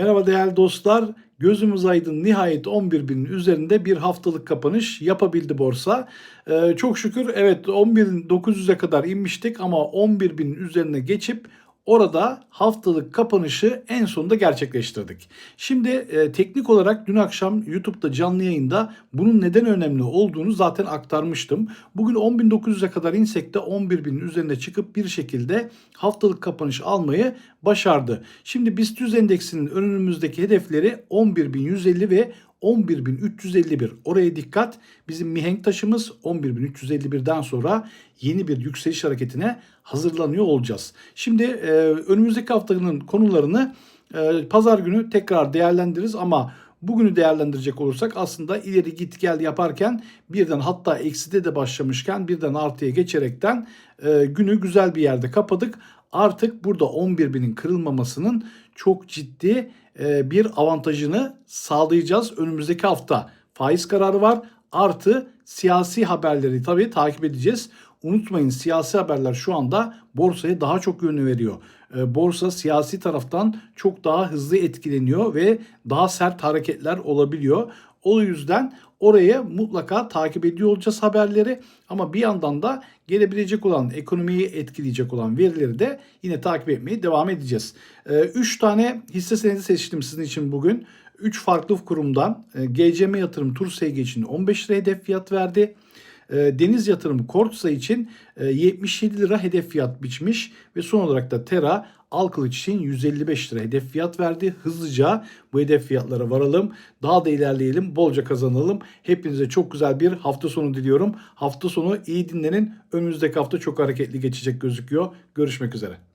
Merhaba değerli dostlar. Gözümüz aydın nihayet 11 binin üzerinde bir haftalık kapanış yapabildi borsa. Ee, çok şükür evet 11.900'e kadar inmiştik ama 11 binin üzerine geçip orada haftalık kapanışı en sonunda gerçekleştirdik. Şimdi e, teknik olarak dün akşam YouTube'da canlı yayında bunun neden önemli olduğunu zaten aktarmıştım. Bugün 10.900'e kadar insek de 11.000'in üzerine çıkıp bir şekilde haftalık kapanış almayı başardı. Şimdi BIST 100 endeksinin önümüzdeki hedefleri 11.150 ve 11.351 oraya dikkat. Bizim mihenk taşımız 11.351'den sonra yeni bir yükseliş hareketine hazırlanıyor olacağız. Şimdi e, önümüzdeki haftanın konularını e, pazar günü tekrar değerlendiririz ama bugünü değerlendirecek olursak aslında ileri git gel yaparken birden hatta ekside de başlamışken birden artıya geçerekten e, günü güzel bir yerde kapadık. Artık burada 11 binin kırılmamasının çok ciddi e, bir avantajını sağlayacağız önümüzdeki hafta. Faiz kararı var artı siyasi haberleri tabii takip edeceğiz. Unutmayın siyasi haberler şu anda borsaya daha çok yönü veriyor. E, Borsa siyasi taraftan çok daha hızlı etkileniyor ve daha sert hareketler olabiliyor. O yüzden oraya mutlaka takip ediyor olacağız haberleri ama bir yandan da gelebilecek olan ekonomiyi etkileyecek olan verileri de yine takip etmeye devam edeceğiz. 3 tane hisse senedi seçtim sizin için bugün. 3 farklı kurumdan e, GCM Yatırım Tursey için 15 lira hedef fiyat verdi. E, Deniz Yatırım Kortsa için e, 77 lira hedef fiyat biçmiş ve son olarak da Tera Alkılıç için 155 lira hedef fiyat verdi. Hızlıca bu hedef fiyatlara varalım. Daha da ilerleyelim. Bolca kazanalım. Hepinize çok güzel bir hafta sonu diliyorum. Hafta sonu iyi dinlenin. Önümüzdeki hafta çok hareketli geçecek gözüküyor. Görüşmek üzere.